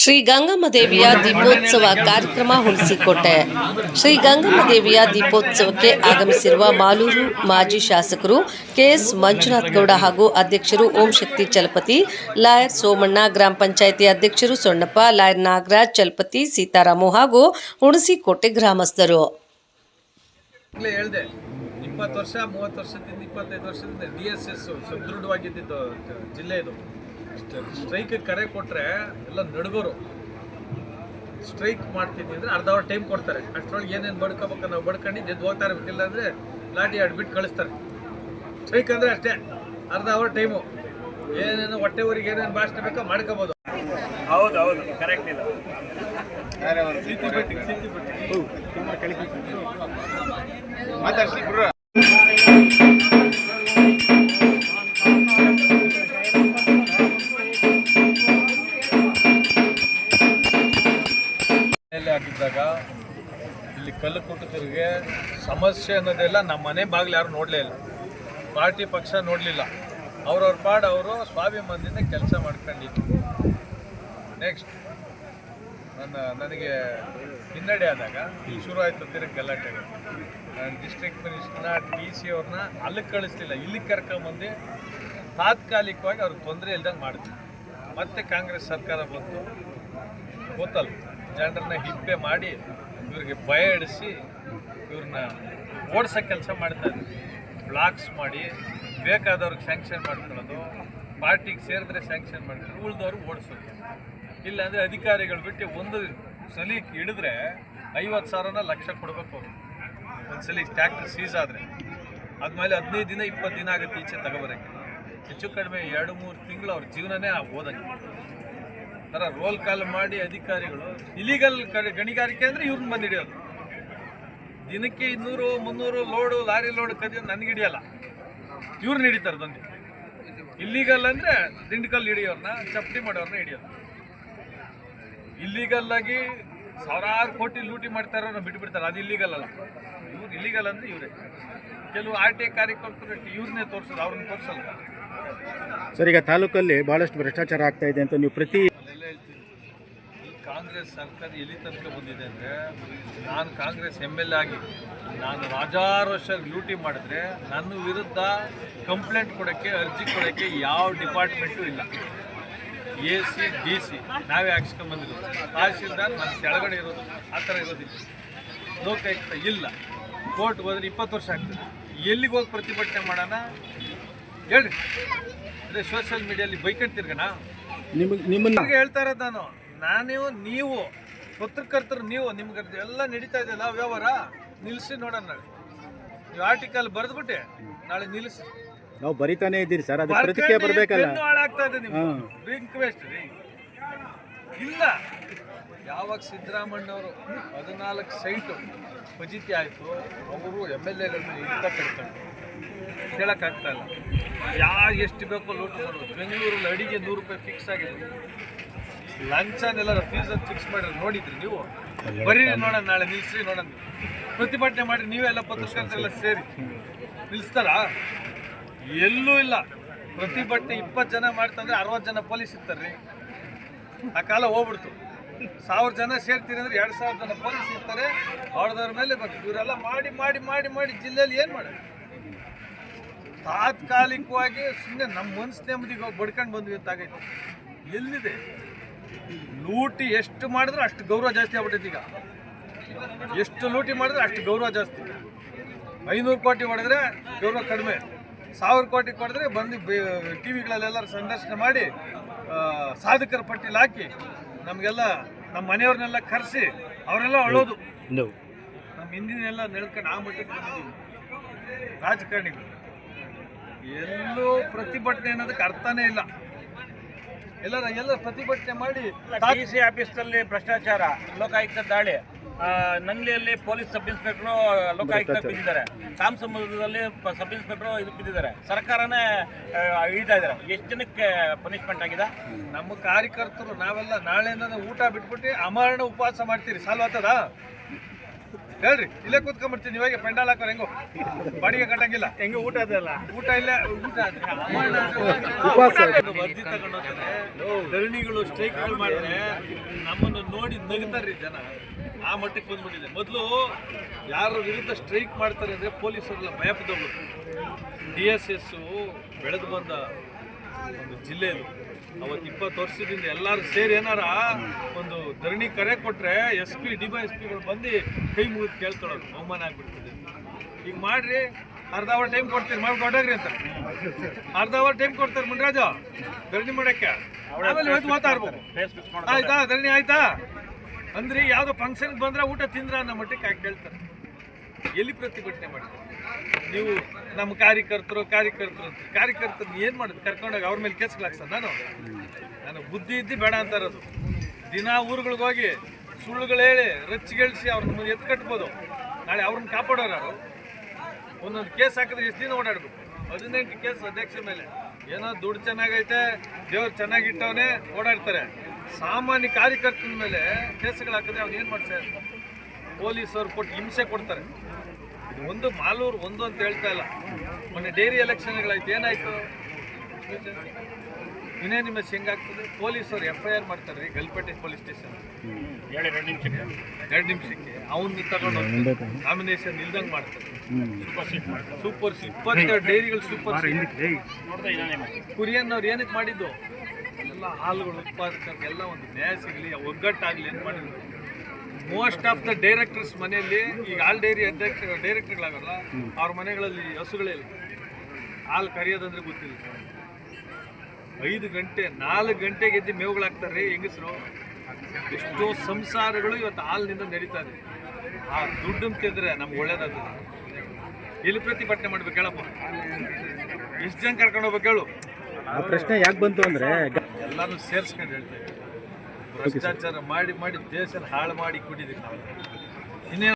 ಶ್ರೀ ಗಂಗಮ್ಮ ದೇವಿಯ ದೀಪೋತ್ಸವ ಕಾರ್ಯಕ್ರಮ ಹುಣಸಿಕೋಟೆ ಶ್ರೀ ಗಂಗಮ್ಮ ದೇವಿಯ ದೀಪೋತ್ಸವಕ್ಕೆ ಆಗಮಿಸಿರುವ ಮಾಲೂರು ಮಾಜಿ ಶಾಸಕರು ಕೆಎಸ್ ಮಂಜುನಾಥ್ ಗೌಡ ಹಾಗೂ ಅಧ್ಯಕ್ಷರು ಓಂ ಶಕ್ತಿ ಚಲಪತಿ ಲಾಯರ್ ಸೋಮಣ್ಣ ಗ್ರಾಮ ಪಂಚಾಯಿತಿ ಅಧ್ಯಕ್ಷರು ಸೊಣ್ಣಪ್ಪ ಲಾಯರ್ ನಾಗರಾಜ್ ಚಲಪತಿ ಸೀತಾರಾಮು ಹಾಗೂ ಹುಣಸಿಕೋಟೆ ಗ್ರಾಮಸ್ಥರು. ಇಪ್ಪತ್ತು ವರ್ಷ ಮೂವತ್ತು ವರ್ಷದಿಂದ ಇಪ್ಪತ್ತೈದು ವರ್ಷದಿಂದ ಡಿ ಎಸ್ ಎಸ್ ಸದೃಢವಾಗಿದ್ದಿದ್ದು ಜಿಲ್ಲೆ ಇದು. ಸ್ಟ್ರೈಕ್ ಕರೆ ಕೊಟ್ಟರೆ ಎಲ್ಲ ನಡುಗೋರು. ಸ್ಟ್ರೈಕ್ ಮಾಡ್ತೀನಿ ಅಂದರೆ ಅರ್ಧ ಅವರ್ ಟೈಮ್ ಕೊಡ್ತಾರೆ. ಅಷ್ಟರೊಳಗೆ ಏನೇನು ಬಡ್ಕೋಬೇಕು ನಾವು ಬಡ್ಕೊಂಡು ಎದ್ದು ಹೋಗ್ತಾ ಇರ್ಬೇಕಿಲ್ಲ ಅಂದರೆ ಲಾಟಿ ಆಡ್ಬಿಟ್ಟು ಕಳಿಸ್ತಾರೆ. ಸ್ಟ್ರೈಕ್ ಅಂದರೆ ಅಷ್ಟೇ ಅರ್ಧ ಅವರ್ ಟೈಮು. ಏನೇನು ಹೊಟ್ಟೆ ಊರಿಗೆ ಏನೇನು ಭಾಷಣ ಬೇಕೋ ಮಾಡ್ಕೋಬೋದು. ಹೌದು ಹೌದು ಕರೆಕ್ಟ್ ಇಲ್ಲ ಸಿಟಿ ಸಮಸ್ಯೆ ಅನ್ನೋದೆಲ್ಲ ನಮ್ಮ ಮನೆ ಬಾಗಿಲು ಯಾರು ನೋಡಲೇ ಇಲ್ಲ. ಪಾರ್ಟಿ ಪಕ್ಷ ನೋಡಲಿಲ್ಲ. ಅವ್ರವ್ರ ಪಾಡು ಅವರು ಸ್ವಾಭಿಮಾನದಿಂದ ಕೆಲಸ ಮಾಡ್ಕೊಂಡಿದ್ದು ನೆಕ್ಸ್ಟ್ ನನ್ನ, ನನಗೆ ಹಿನ್ನಡೆ ಆದಾಗ ಶುರು ಆಯಿತು ತಿರುಗಿ ಗಲಾಟೆಗಳು. ನಾನು ಡಿಸ್ಟ್ರಿಕ್ಟ್ ಮಿನಿಸ್ಟರ್ನ ಡಿ ಸಿ ಅವ್ರನ್ನ ಅಲ್ಲಿಗೆ ಕಳಿಸ್ಲಿಲ್ಲ. ಇಲ್ಲಿಗೆ ಕರ್ಕೊಂಬಂದು ತಾತ್ಕಾಲಿಕವಾಗಿ ಅವ್ರಿಗೆ ತೊಂದರೆ ಇಲ್ದಂಗೆ ಮಾಡ್ತಾರೆ ಮತ್ತೆ ಕಾಂಗ್ರೆಸ್ ಸರ್ಕಾರ ಬಂತು ಗೊತ್ತಲ್ಲ ಜನರನ್ನ ಹಿಪ್ಪೆ ಮಾಡಿ ಇವ್ರಿಗೆ ಭಯ ಇಡಿಸಿ ಇವ್ರನ್ನ ಓಡಿಸೋ ಕೆಲಸ ಮಾಡ್ತಾ ಇದ್ದೀವಿ ಬ್ಲಾಕ್ಸ್ ಮಾಡಿ, ಬೇಕಾದವ್ರಿಗೆ ಸ್ಯಾಂಕ್ಷನ್ ಮಾಡ್ಕೊಳ್ಳೋದು, ಪಾರ್ಟಿಗೆ ಸೇರಿದ್ರೆ ಸ್ಯಾಂಕ್ಷನ್ ಮಾಡ್ಕೊಳ್ಳೋದು, ಉಳಿದವ್ರು ಓಡಿಸೋದು. ಇಲ್ಲಾಂದರೆ ಅಧಿಕಾರಿಗಳು ಬಿಟ್ಟು ಒಂದು ಸಲ ಹಿಡಿದ್ರೆ ಐವತ್ತು ಸಾವಿರನ ಲಕ್ಷ ಕೊಡಬೇಕು ಅವರು. ಒಂದು ಸಲ ಟ್ಯಾಕ್ಟ್ರ್ ಸೀಸ್ ಆದರೆ. ಆದ್ಮೇಲೆ ಹದಿನೈದು ದಿನ, ಇಪ್ಪತ್ತು ದಿನ ಆಗುತ್ತೆ ಈಚೆ ತಗೋಬರೋಕ್ಕೆ. ಹೆಚ್ಚು ಕಡಿಮೆ ಎರಡು, ಮೂರು ತಿಂಗಳು ಅವ್ರ ಜೀವನನೇ ಹೋದಂಗೆ. ಥರ ರೋಲ್ ಕಾಲ್ ಮಾಡಿ ಅಧಿಕಾರಿಗಳು ಇಲಿಗಲ್ ಗಣಿಗಾರಿಕೆ ಅಂದರೆ ಇವ್ರನ್ನ ಬಂದು ಹಿಡಿಯೋದು. ದಿನಕ್ಕೆ ಇನ್ನೂರು, ಮುನ್ನೂರು ಲೋಡು, ಲಾರಿ ಲೋಡ್ ಕದಿಯೋದು ನನಗೆ ಹಿಡಿಯಲ್ಲ. ಇವ್ರನ್ನ ಹಿಡಿತಾರೆ ಬಂದು. ಇಲ್ಲಿಗಲ್ ಅಂದರೆ ದಿಂಡ್ಕಲ್ ಹಿಡಿಯೋರ್ನ ಚಪ್ಪಡಿ ಮಾಡೋರ್ನ ಹಿಡಿಯೋದು. ಇಲ್ಲಿಗಲ್ ಆಗಿ ಸಾವಿರಾರು ಕೋಟಿ ಲೂಟಿ ಮಾಡ್ತಾರೋ ಬಿಟ್ಬಿಡ್ತಾರೆ. ಅದು ಇಲ್ಲಿಗಲ್ ಅಲ್ಲ. ಇವ್ರು ಇಲ್ಲಿಗಲ್ ಅಂದರೆ ಇವರೇ. ಕೆಲವು ಆರ್ ಟಿ ಐ ಕಾರ್ಯಕರ್ತರು ಇವ್ರನ್ನೇ ತೋರಿಸೋದು, ಅವ್ರನ್ನ ತೋರಿಸಲ್ಲ. ಸರ್, ಈಗ ತಾಲೂಕಲ್ಲಿ ಬಹಳಷ್ಟು ಭ್ರಷ್ಟಾಚಾರ ಆಗ್ತಾ ಇದೆ ಅಂತ ನೀವು ಪ್ರತಿ ಕಾಂಗ್ರೆಸ್ ಸರ್ಕಾರ ಎಲ್ಲಿ ತನಕ ಬಂದಿದೆ ಅಂದರೆ ನಾನು ಕಾಂಗ್ರೆಸ್ ಎಂ ಎಲ್ ಎ ಆಗಿ ನಾನು ರಾಜಾರು ವರ್ಷ ಡ್ಯೂಟಿ ಮಾಡಿದ್ರೆ ನನ್ನ ವಿರುದ್ಧ ಕಂಪ್ಲೇಂಟ್ ಕೊಡೋಕ್ಕೆ ಅರ್ಜಿ ಕೊಡೋಕ್ಕೆ ಯಾವ ಡಿಪಾರ್ಟ್ಮೆಂಟು ಇಲ್ಲ. ಎ ಸಿ ಡಿ ಸಿ ನಾವೇ ಹಾಕ್ಸ್ಕೊಂಬಂದಿರೋದು ತಹಸೀಲ್ದಾರ್ ನನ್ನ ಕೆಳಗಡೆ ಇರೋದು ಆ ಥರ ಇರೋದಿಲ್ಲ. ಲೋಕಾಯುಕ್ತ ಇಲ್ಲ. ಕೋರ್ಟ್ ಹೋದ್ರೆ ಇಪ್ಪತ್ತು ವರ್ಷ ಆಗ್ತದೆ. ಎಲ್ಲಿಗೆ ಹೋಗಿ ಪ್ರತಿಭಟನೆ ಮಾಡೋಣ? ಹೇಳ್ರಿ. ಅದೇ ಸೋಷಿಯಲ್ ಮೀಡಿಯಲ್ಲಿ ಬೈಕಂಡ್ ತಿರ್ಗಣ ನಿಮಗೆ ನಿಮ್ಮನ್ನ ಹೇಳ್ತಾ ಇರೋದು ನಾನು. ನಾನು ನೀವು ಪತ್ರಕರ್ತರು ನೀವು ನಿಮ್ಗೆ ಎಲ್ಲ ನಡೀತಾ ಇದೆಯಲ್ಲ ವ್ಯವಹಾರ? ನಿಲ್ಲಿಸಿ ನೋಡೋಣ ನಾಳೆ. ನೀವು ಆರ್ಟಿಕಲ್ ಬರೆದ್ಬಿಟ್ಟೆ ನಾಳೆ ನಿಲ್ಲಿಸಿ ನಾವು ಬರಿತಾನೆ ಇದ್ದೀರಿ ಸರ್ ಅದಕ್ಕೆ ಪ್ರತಿಕ್ರಿಯೆ ಬರಬೇಕಲ್ಲ. ಹಾಳಾಗ್ತಾ ಇದೆ ನಿಮ್ಗೆ. ರಿಕ್ವೆಸ್ಟ್ ರೀ ಇಲ್ಲ. ಯಾವಾಗ ಸಿದ್ದರಾಮಣ್ಣವರು ಹದಿನಾಲ್ಕು ಸೈಟು ಫಜಿತಿ ಆಯಿತು ಅವರು ಎಂ ಎಲ್ ಎಗಳನ್ನ ಇಂಥ ಕಟ್ಕೊಂಡು ಹೇಳೋಕ್ಕಾಗ್ತಾ ಇಲ್ಲ. ಯಾರು ಎಷ್ಟು ಬೇಕೋ ಲೋಟ್ ಮಾಡೋದು ಬೆಂಗಳೂರಲ್ಲಿ ಅಡಿಗೆ ನೂರು ರೂಪಾಯಿ ಫಿಕ್ಸ್ ಆಗಿದೆ. ಲಂಚನೆಲ್ಲ ಫೀಸ್ ಫಿಕ್ಸ್ ಮಾಡಿ ನೋಡಿದ್ರಿ ನೀವು? ಬರೀರಿ ನೋಡೋಣ ನಾಳೆ ನಿಲ್ಸ್ರಿ ನೋಡೋಣ. ಪ್ರತಿಭಟನೆ ಮಾಡಿ ನೀವೆಲ್ಲ ಪತ್ರಕರ್ತರೆಲ್ಲ ಸೇರಿ. ನಿಲ್ಲಿಸ್ತಾರಾ ಎಲ್ಲೂ ಇಲ್ಲ. ಪ್ರತಿಭಟನೆ ಇಪ್ಪತ್ತು ಜನ ಮಾಡ್ತಂದ್ರೆ ಅರವತ್ತು ಜನ ಪೊಲೀಸ್ ಇರ್ತಾರೆ. ಆ ಕಾಲ ಹೋಗ್ಬಿಡ್ತು. ಸಾವಿರ ಜನ ಸೇರ್ತೀರಿ ಅಂದ್ರೆ ಎರಡು ಸಾವಿರ ಜನ ಪೊಲೀಸ್ ಇರ್ತಾರೆ. ಅವ್ರದವ್ರ ಮೇಲೆ ಬರ್ತೀವಿ ಇವರೆಲ್ಲ ಮಾಡಿ ಮಾಡಿ ಮಾಡಿ ಮಾಡಿ ಜಿಲ್ಲೆಯಲ್ಲಿ ಏನು ಮಾಡೋದು? ತಾತ್ಕಾಲಿಕವಾಗಿ ಸುಮ್ಮನೆ ನಮ್ಮ ಮನಸ್ಸು ನೆಮ್ಮದಿಗೆ ಹೋಗಿ ಬಡ್ಕೊಂಡು ಬಂದ್ವಿ ಅಂತ ಆಗೈತೆ. ಎಲ್ಲಿದೆ? ಲೂಟಿ ಎಷ್ಟು ಮಾಡಿದ್ರೆ ಅಷ್ಟು ಗೌರವ ಜಾಸ್ತಿ ಆಗ್ಬಿಟ್ಟೈತೆ ಈಗ. ಎಷ್ಟು ಲೂಟಿ ಮಾಡಿದ್ರೆ ಅಷ್ಟು ಗೌರವ ಜಾಸ್ತಿ. ಐನೂರು ಕೋಟಿ ಹೊಡೆದ್ರೆ ಗೌರವ ಕಡಿಮೆ. ಸಾವಿರ ಕೋಟಿ ಕೊಡಿದ್ರೆ ಬಂದು ಟಿ ವಿಗಳಲ್ಲೆಲ್ಲರೂ ಸಂದರ್ಶನ ಮಾಡಿ ಸಾಧಕರ ಪಟ್ಟಿಲಿ ಹಾಕಿ ನಮಗೆಲ್ಲ ನಮ್ಮ ಮನೆಯವ್ರನ್ನೆಲ್ಲ ಕರೆಸಿ ಅವರೆಲ್ಲ ಅಳೋದು. ನಮ್ಮ ಹಿಂದಿನೆಲ್ಲ ನೆಳ್ಕೊಂಡು ಆ ಮಟ್ಟಕ್ಕೆ ಬಂದಿದ್ದೀವಿ. ರಾಜಕಾರಣಿಗಳು. ಎಲ್ಲೂ ಪ್ರತಿಭಟನೆ ಅನ್ನೋದಕ್ಕೆ ಅರ್ಥನೇ ಇಲ್ಲ. ಎಲ್ಲರ ಎಲ್ಲ ಪ್ರತಿಭಟನೆ ಮಾಡಿ ಡಿ ಸಿ ಆಫೀಸ್ನಲ್ಲಿ ಭ್ರಷ್ಟಾಚಾರ ಲೋಕಾಯುಕ್ತ ದಾಳಿ ನಂಗ್ಲಿಯಲ್ಲಿ ಪೊಲೀಸ್ ಸಬ್ ಇನ್ಸ್ಪೆಕ್ಟ್ರು ಲೋಕಾಯುಕ್ತ ಬಿದ್ದಿದ್ದಾರೆ. ಕಾಮಸಮುದ್ರದಲ್ಲಿ ಸಬ್ ಇನ್ಸ್ಪೆಕ್ಟ್ರು ಇದು ಬಿದ್ದಿದ್ದಾರೆ. ಸರ್ಕಾರನೇ ಇಳಿತಾ ಇದ್ದಾರೆ. ಎಷ್ಟು ಜನಕ್ಕೆ ಪನಿಷ್ಮೆಂಟ್ ಆಗಿದೆ? ನಮ್ಮ ಕಾರ್ಯಕರ್ತರು ನಾವೆಲ್ಲ ನಾಳೆಯಿಂದ ಊಟ ಬಿಟ್ಬಿಟ್ಟು ಅಮರಣ ಉಪವಾಸ ಮಾಡ್ತೀರಿ. ಸಾಲ್ವ್ ಆಗ್ತದ ಹೇಳ್ರಿ ಇಲ್ಲೇ ಕೂತ್ಕೊಂಡ್ಬಿಡ್ತೀನಿ ಇವಾಗ ಪೆಂಡಾಲ್ ಹಾಕೋರು ಹೆಂಗೋ? ಬಾಡಿಗೆ ಕಟ್ಟಂಗಿಲ್ಲ. ಹೆಂಗೆ ಊಟ ಅದಲ್ಲ ಊಟ ಇಲ್ಲ ಊಟ. ಅರ್ಜಿ ತಗೊಂಡೋಗ್ತಾರೆ ಧರಣಿಗಳು ಸ್ಟ್ರೈಕ್ಗಳು ಮಾಡಿದ್ರೆ ನಮ್ಮನ್ನು ನೋಡಿ ನಗ್ತಾರ್ರಿ ಜನ. ಆ ಮಟ್ಟಕ್ಕೆ ಬಂದ್ಬಿಟ್ಟಿದೆ. ಮೊದಲು ಯಾರ ವಿರುದ್ಧ ಸ್ಟ್ರೈಕ್ ಮಾಡ್ತಾರೆ ಅಂದ್ರೆ ಪೊಲೀಸರೆಲ್ಲ ಭಯಪದವರು ಡಿ ಎಸ್ ಎಸ್ಸು ಬೆಳೆದು ಬಂದ ಒಂದು ಜಿಲ್ಲೆ ಇದು ಅವತ್ತು ಇಪ್ಪತ್ತು ವರ್ಷದಿಂದ ಎಲ್ಲರೂ ಸೇರಿ ಏನಾರ ಒಂದು ಧರಣಿ ಕರೆ ಕೊಟ್ಟರೆ ಎಸ್ ಪಿ, ಡಿ ಎಸ್ ಪಿಗಳು ಬಂದು ಕೈ ಮುಗಿದು ಕೇಳ್ಕೊಳ್ಳೋದು. ಬಹುಮಾನ ಆಗ್ಬಿಡ್ತದೆ. ಈಗ ಮಾಡ್ರಿ. ಅರ್ಧ ಅವರ್ ಟೈಮ್ ಕೊಡ್ತೀರಿ. ಮಾಡಿ ಕೊಡ್ರಿ ಅಂತ. ಅರ್ಧ ಅವರ್ ಟೈಮ್ ಕೊಡ್ತಾರೆ ಮುನ್ರಾಜು. ಧರಣಿ ಮಾಡಕ್ಕೆ. ಆಮೇಲೆ ಇವತ್ತು ಆಯ್ತಾ? ಧರಣಿ ಆಯ್ತಾ? ಅಂದ್ರೆ ಯಾವುದೋ ಫಂಕ್ಷನ್ ಬಂದ್ರೆ ಊಟ ತಿಂದ್ರ ಅನ್ನೋ ಮಟ್ಟಕ್ಕೆ ಹಾಕಿ ಕೇಳ್ತಾರೆ. ಎಲ್ಲಿ ಪ್ರತಿಭಟನೆ ಮಾಡಿದ್ರು? ನೀವು ನಮ್ಮ ಕಾರ್ಯಕರ್ತರು ಕಾರ್ಯಕರ್ತರು ಅಂತ. ಕಾರ್ಯಕರ್ತರು ಏನು ಮಾಡೋದು? ಕರ್ಕೊಂಡೋಗಿ ಅವ್ರ ಮೇಲೆ ಕೇಸ್ಗಳಾಗ್ಸ ನಾನು? ನಾನು ಬುದ್ಧಿ ಇದ್ದು ಬೇಡ ಅಂತ ಇರೋದು. ದಿನ ಊರುಗಳಿಗೆ ಹೋಗಿ ಸುಳ್ಳುಗಳು ಹೇಳಿ ರಚ್ಚಿಗೆಳ್ಸಿ ಅವ್ರನ್ನ ಎತ್ತು ಕಟ್ಬೋದು. ನಾಳೆ ಅವ್ರನ್ನ ಕಾಪಾಡೋರು ಯಾರು? ಒಂದೊಂದು ಕೇಸ್ ಹಾಕಿದ್ರೆ ಎಷ್ಟು ದಿನ ಓಡಾಡಬೇಕು? ಹದಿನೆಂಟು ಕೇಸ್ ಅಧ್ಯಕ್ಷ ಮೇಲೆ. ಏನೋ ದುಡ್ಡು ಚೆನ್ನಾಗೈತೆ, ದೇವ್ರು ಚೆನ್ನಾಗಿಟ್ಟವನೇ ಓಡಾಡ್ತಾರೆ. ಸಾಮಾನ್ಯ ಕಾರ್ಯಕರ್ತನ ಮೇಲೆ ಕೇಸ್ಗಳು ಹಾಕಿದ್ರೆ ಅವ್ನು ಏನು ಮಾಡ್ತಾರೆ ಪೊಲೀಸರು ಕೊಟ್ಟು ಹಿಂಸೆ ಕೊಡ್ತಾರೆ. ಇದು ಒಂದು ಮಾಲೂರು ಒಂದು ಅಂತ ಹೇಳ್ತಾ ಇಲ್ಲ. ಮೊನ್ನೆ ಡೈರಿ ಎಲೆಕ್ಷನ್ಗಳಾಯ್ತು ಏನಾಯ್ತು? ಇನ್ನೇ ನಿಮ್ಮ ಹೆಂಗಾಗ್ತದೆ ಪೊಲೀಸರು ಎಫ್ ಐ ಆರ್ ಮಾಡ್ತಾರೆ ರೀ ಗಲ್ಪೇಟೆ ಪೊಲೀಸ್ ಸ್ಟೇಷನ್. ಎರಡು ನಿಮಿಷಕ್ಕೆ. ಎರಡು ನಿಮಿಷಕ್ಕೆ. ಅವನ್ನ ತಗೊಂಡು ನಾಮಿನೇಷನ್ ಇಲ್ದಂಗೆ ಮಾಡ್ತಾರೆ. ಸೂಪರ್ ಸೀಟ್ ಇಪ್ಪತ್ತೆರಡು ಡೈರಿಗಳು ಸೂಪರ್ ಸೀಟ್. ಕುರಿಯನ್ನವ್ರು ಏನಕ್ಕೆ ಮಾಡಿದ್ದು? ಎಲ್ಲ ಹಾಲುಗಳು ಉತ್ಪಾದಕರಿಗೆಲ್ಲ ಒಂದು ನ್ಯಾಯ ಸಿಗಲಿ ಒಗ್ಗಟ್ಟಾಗಲಿ ಅಂತ ಮಾಡಿದ್ರು? ಮೋಸ್ಟ್ ಆಫ್ ದ ಡೈರೆಕ್ಟರ್ಸ್ ಮನೆಯಲ್ಲಿ ಈಗ ಹಾಲ್ ಡೈರಿ ಅಧ್ಯಕ್ಷ ಡೈರೆಕ್ಟರ್ಗಳಾಗಲ್ಲ ಅವ್ರ ಮನೆಗಳಲ್ಲಿ ಹಸುಗಳೇ ಇಲ್ಲ. ಹಾಲು ಕರಿಯೋದಂದ್ರೆ ಗೊತ್ತಿಲ್ಲ. ಐದು ಗಂಟೆ ನಾಲ್ಕು ಗಂಟೆಗೆ ಎದ್ದು ಮೇವುಗಳಾಗ್ತಾರೆ ರೀ ಹೆಂಗಸರು? ಎಷ್ಟೋ ಸಂಸಾರಗಳು ಇವತ್ತು ಹಾಲಿನಿಂದ ನಡೀತಾ ಇದೆ. ಆ ದುಡ್ಡನ್ನು ತಿಂದರೆ ನಮ್ಗೆ ಒಳ್ಳೇದಾಗ್ತದೆ. ಎಲ್ಲಿ ಪ್ರತಿಭಟನೆ ಮಾಡ್ಬೇಕು ಹೇಳಪ್ಪ? ಎಷ್ಟು ಜನ ಕರ್ಕೊಂಡು ಹೋಗ್ಬೇಕು ಹೇಳು? ಆ ಪ್ರಶ್ನೆ ಯಾಕೆ ಬಂತು ಅಂದ್ರೆ ಎಲ್ಲಾನು ಸೇರಿಸ್ಕೊಂಡು ಹೇಳ್ತಾ ಇದ್ದೀವಿ ಭ್ರಷ್ಟಾಚಾರ ಮಾಡಿ ಮಾಡಿ ದೇಶನ ಹಾಳು ಮಾಡಿ ಕೊಟ್ಟಿದ್ದೀವಿ ನಾವು. ಇನ್ನೇನು